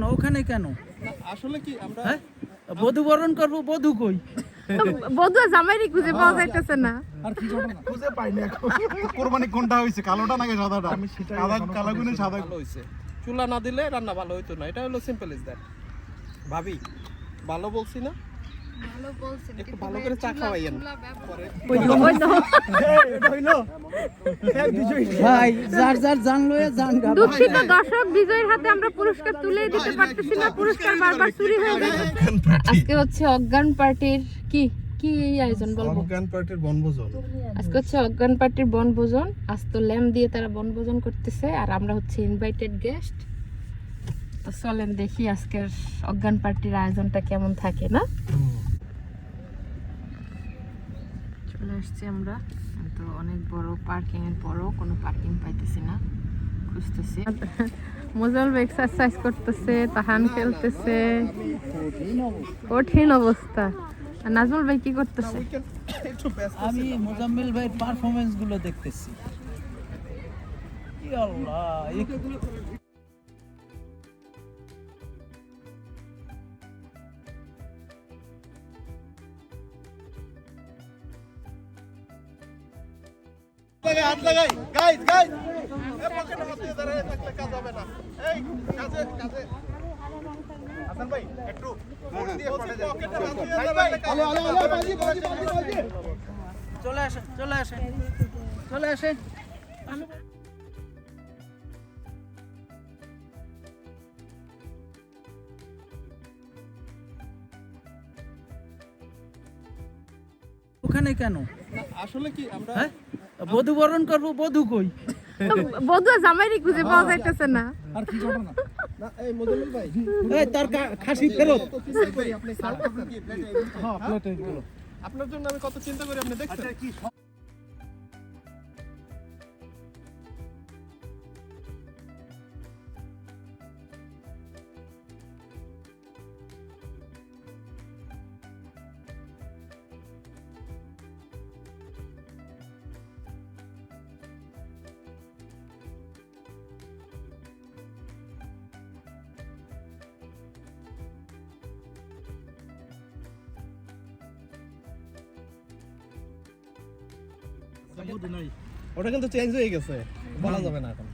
না ওখানে কেন? আসলে কি আমরা হ্যাঁ? বধু বরণ করব বধু কই? বধু জামাইরি খুঁজে পাওয়া যাইতেছে না। খুঁজে পাইনি এখন। কুরবানি কোনটা হয়েছে কালোটা নাকি সাদাটা? আমি কালা কালা গুনে সাদা। হইছে। চুলা না দিলে রান্না ভালো হইতো না। এটা হলো সিম্পল ইজ দ্যাট ভাবি ভালো বলছি না? ভালো করে চা খাওয়াইয়েন। পরে ওই তো, ওই তো। ভাই যার যার জান লয়ে জান দুঃখিত দর্শক বিজয়ের হাতে আমরা পুরস্কার তুলে দিতে পারতেছি না পুরস্কার বারবার চুরি হয়ে যাচ্ছে আজকে হচ্ছে অজ্ঞান পার্টির কি কি এই আয়োজন বলব? অজ্ঞান পার্টির বনভোজন। আজকে হচ্ছে অজ্ঞান পার্টির বনভোজন। আজ তো ল্যাম্প দিয়ে তারা বনভোজন করতেছে আর আমরা হচ্ছে ইনভাইটেড গেস্ট তো চলেন দেখি আজকের অজ্ঞান পার্টির আয়োজনটা কেমন থাকে না চলে আসছি আমরা। তো অনেক বড় পার্কিং এর পরও কোনো পার্কিং পাইতেছি না। খুঁজতেছি। মোজাল এক্সারসাইজ করতেছে, তাহান খেলতেছে। কঠিন অবস্থা। নাজমুল ভাই কি করতেছে? আমি মোজাম্মেল ভাইয়ের পারফরমেন্সগুলো দেখতেছি। আল্লাহ হাত লাগাই। গাইস গাইস এ পকেটে হাত থাকলে কাজ হবে না। এই কাজে কাজে। হাসান ভাই একটু পকেটে হাত দিয়ে দাঁড়ালে কাজ হবে না। বাজি বাজি বাজি বাজি। চলে আসেন চলে আসেন। চলে আসেন। ওখানে কেন? আসলে কি আমরা হ্যাঁ? বধু বরণ করব বধু কই? বধু জামাইরি খুঁজে পাওয়া যাইতেছে না। আর এই মোজাম্মেল তার খাসি ফেরত। কি হ্যাঁ আপনার জন্য আমি কত চিন্তা করি আপনি দেখছেন? ওটা কিন্তু চেঞ্জ হয়ে গেছে। বলা যাবে না এখন।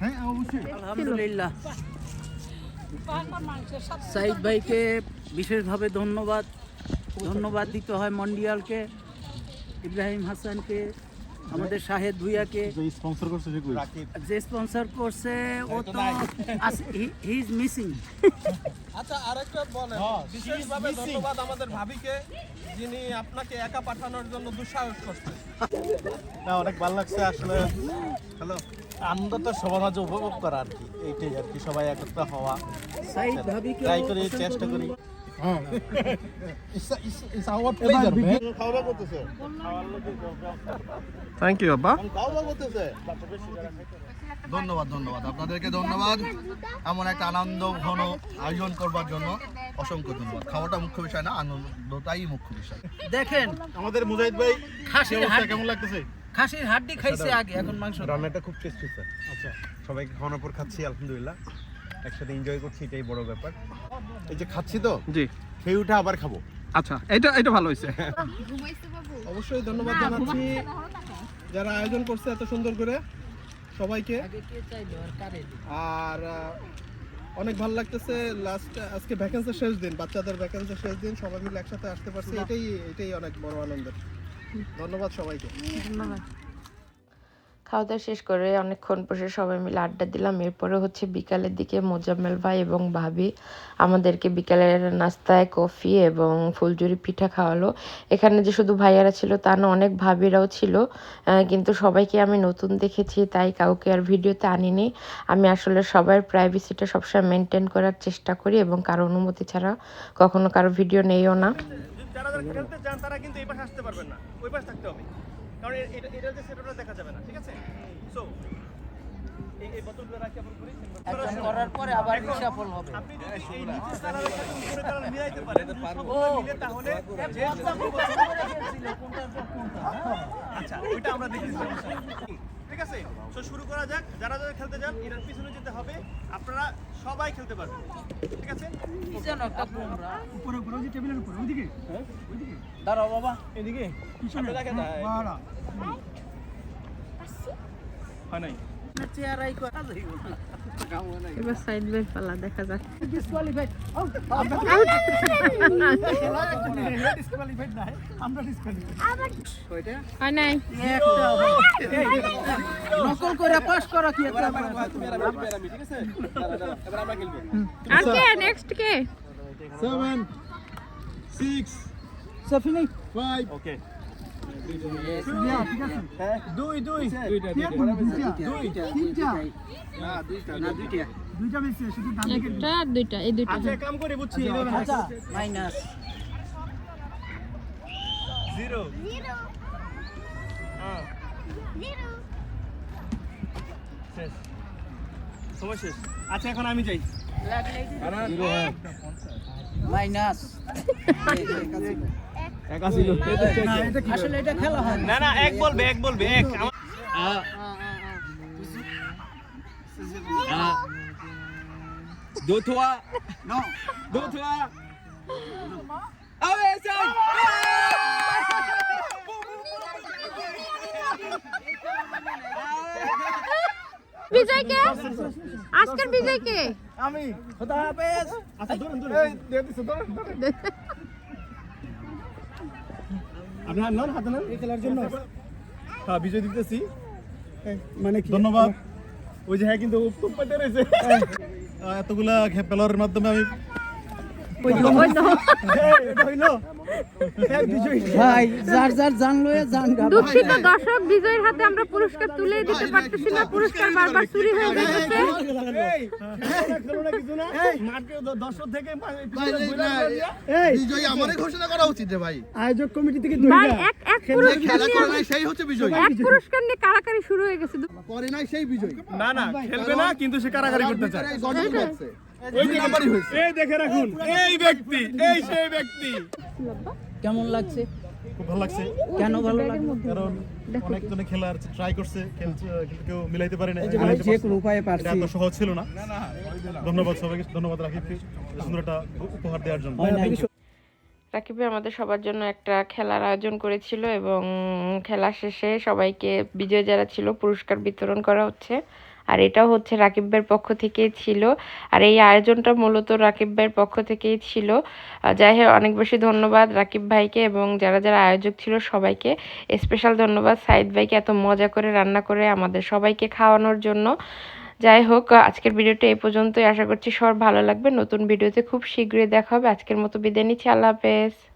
হ্যাঁ অবশ্যই। আলহামদুলিল্লাহ। সাইদ ভাইকে বিশেষভাবে ধন্যবাদ। ধন্যবাদ দিতে হয় মন্ডিয়ালকে ইব্রাহিম হাসানকে। আমাদের শাহেদ ভুইয়াকে স্পন্সর করছে যে কই? যে স্পন্সর করছে ও তো হি ইজ মিসিং আচ্ছা আরেকটা বলেন। বিশেষভাবে ধন্যবাদ আমাদের ভাবিকে যিনি আপনাকে একা পাঠানোর জন্য দুঃসাহস করছেন না অনেক ভালো লাগছে আসলে। হ্যালো আনন্দ তো সবার মাঝে উপভোগ করা আর কি। এইটাই আর কি সবাই একত্র হওয়া। ট্রাই করি চেষ্টা করি। খাওয়া করতেছে? থ্যাংক ইউ আব্বা খাওয়া করতেছে। ধন্যবাদ ধন্যবাদ। আপনাদেরকে ধন্যবাদ। এমন একটা আনন্দ ঘন আয়োজন করবার জন্য অসংখ্য ধন্যবাদ। খাওয়াটা মুখ্য বিষয় না আনন্দটাই মুখ্য বিষয়। দেখেন আমাদের মুজাহিদ ভাই খাসির হাড্ডি কেমন লাগতেছে? খাসির হাড্ডি খাইছে আগে এখন মাংস। রান্নাটা খুব টেস্টি স্যার আচ্ছা। সবাইকে খাওয়ানোর পর খাচ্ছি আলহামদুলিল্লাহ। একসাথে এনজয় করছি এটাই বড় ব্যাপার। এই যে খাচ্ছি তো জি। খেয়ে উঠে আবার খাব। আচ্ছা এটা এটা ভালো হয়েছে। অবশ্যই ধন্যবাদ জানাচ্ছি। যারা আয়োজন করছে এত সুন্দর করে সবাইকে। আর অনেক ভালো লাগতেছে লাস্ট আজকে ভ্যাকেন্সির শেষ দিন বাচ্চাদের ভ্যাকেন্সির শেষ দিন সবাই মিলে একসাথে আসতে পারছি। এটাই এটাই অনেক বড় আনন্দের। ধন্যবাদ সবাইকে। খাওয়া দাওয়া শেষ করে অনেকক্ষণ বসে সবাই মিলে আড্ডা দিলাম। এরপরে হচ্ছে বিকালের দিকে মোজাম্মেল ভাই এবং ভাবি আমাদেরকে বিকালের নাস্তায় কফি এবং ফুলজুরি পিঠা খাওয়ালো। এখানে যে শুধু ভাইয়ারা ছিল তা না, অনেক ভাবিরাও ছিল। কিন্তু সবাইকে আমি নতুন দেখেছি, তাই কাউকে আর ভিডিওতে আনিনি। আমি আসলে সবার প্রাইভেসিটা সবসময় মেনটেন করার চেষ্টা করি এবং কারও অনুমতি ছাড়া কখনো কারও ভিডিও নেইও না। যারা যারা খেলতে চান তারা কিন্তু এই পাশে আসতে পারবেন না। ওই পাশে থাকতে হবে। কারণ এটা এটা যে সেটা দেখা যাবে না ঠিক আছে? সো এই এই বোতলগুলো রাখি আপনার করি করার পরে আবার রিসাফল হবে। আপনি যদি এই নিচে কালারের সাথে উপরে কালার মিলাইতে পারেন মিলে তাহলে যে আচ্ছা ওইটা আমরা দেখেছি ঠিক আছে? তো শুরু করা যাক। যারা যারা খেলতে যান এটার পিছনে যেতে হবে। আপনারা সবাই খেলতে পারবেন। ঠিক আছে? উপরে উপরে ওই টেবিলের উপরে ওইদিকে ওইদিকে দাঁড়াও বাবা এদিকে। পিছনে। দেখেন। বাড়া হয় নাই? চেয়ারাই করা। যাইব না এবার সাইড বাই পালা দেখা যাক। ডিসকোয়ালিফাইড ডিসকোয়ালিফাইড নাই আমরা ডিসকোয়ালিফাইড হয় নাই নকল করে পাস করা কি একটা ঠিক আছে এবার আমরা খেলব আর কে নেক্সট কে সেভেন সিক্স সফিনি ফাইভ ওকে ঠিক আছে দুই দুই দুইটা দুইটা তিনটা না দুইটা দুইটা মিশছে শুধু ডান দিকে একটা আর দুইটা এই দুইটা আচ্ছা কাম করে বুঝছি এইভাবে আচ্ছা মাইনাস। জিরো। হ্যাঁ। শেষ। সময় শেষ। আচ্ছা এখন আমি যাই। মাইনাস। একা ছিল আসলে এটা খেলা হয় না না না এক বলবে এক বলবে এক। আমার দো থোয়া নো দো থোয়া আবে সাই বিজয় কে আজকের বিজয় কে আমি। খোদা হাফেজ। আচ্ছা ধরুন ধরুন। এই দিয়ে দিছো ধরুন ধরুন। আপনি হাত নন হাতে নন এই খেলার জন্য। হ্যাঁ বিজয় দিতেছি। মানে কি? ধন্যবাদ। ওই যে হ্যাঁ কিন্তু খুব পাইতে রয়েছে। এতগুলা খেলার মাধ্যমে আমি দুঃখিত দর্শক বিজয়ের হাতে আমরা পুরস্কার তুলে দিতে পারতেছি না। পুরস্কার বারবার চুরি হয়ে যাচ্ছে এই খেলো না কিছু না। মাঠকে দর্শক থেকে বিজয়ী আমারই ঘোষণা করা উচিত রে ভাই। আয়োজক কমিটি থেকে ভাই এক এক পুরস্কার নিয়ে নাই সেই হচ্ছে বিজয়ী। এক পুরস্কার নিয়ে কারাকারি শুরু হয়ে গেছে। করে নাই সেই বিজয়ী। না না খেলবে না কিন্তু সে কারাগারি করতে চায়। এই গর্জন লাগছে ওই নাম্বারই হয়েছে। এই দেখে রাখুন। এই ব্যক্তি এই সেই ব্যক্তি। কেমন লাগছে? খুব ভালো লাগছে। কেন ভালো লাগল কারণ অনেক জনে খেলার ট্রাই করছে কিন্তু কেউ মিলাইতে পারে না যে কোনো উপায়ে পারছি। এত সহজ ছিল না। ধন্যবাদ। সবাইকে ধন্যবাদ রাকিবকে সুন্দর একটা উপহার দেওয়ার জন্য। রাকিবে আমাদের সবার জন্য একটা খেলার আয়োজন করেছিল এবং খেলা শেষে সবাইকে বিজয় যারা ছিল পুরস্কার বিতরণ করা হচ্ছে। আর এটাও হচ্ছে রাকিব ভাইয়ের পক্ষ থেকেই ছিল। আর এই আয়োজনটা মূলত রাকিব ভাইয়ের পক্ষ থেকেই ছিল। যাই হোক, অনেক বেশি ধন্যবাদ রাকিব ভাইকে এবং যারা যারা আয়োজক ছিল সবাইকে। স্পেশাল ধন্যবাদ সাইদ ভাইকে এত মজা করে রান্না করে আমাদের সবাইকে খাওয়ানোর জন্য। যাই হোক, আজকের ভিডিওটা এই পর্যন্তই। আশা করছি সবার ভালো লাগবে। নতুন ভিডিওতে খুব শীঘ্রই দেখা হবে। আজকের মতো বিদায় নিচ্ছি। আল্লাহ হাফেজ।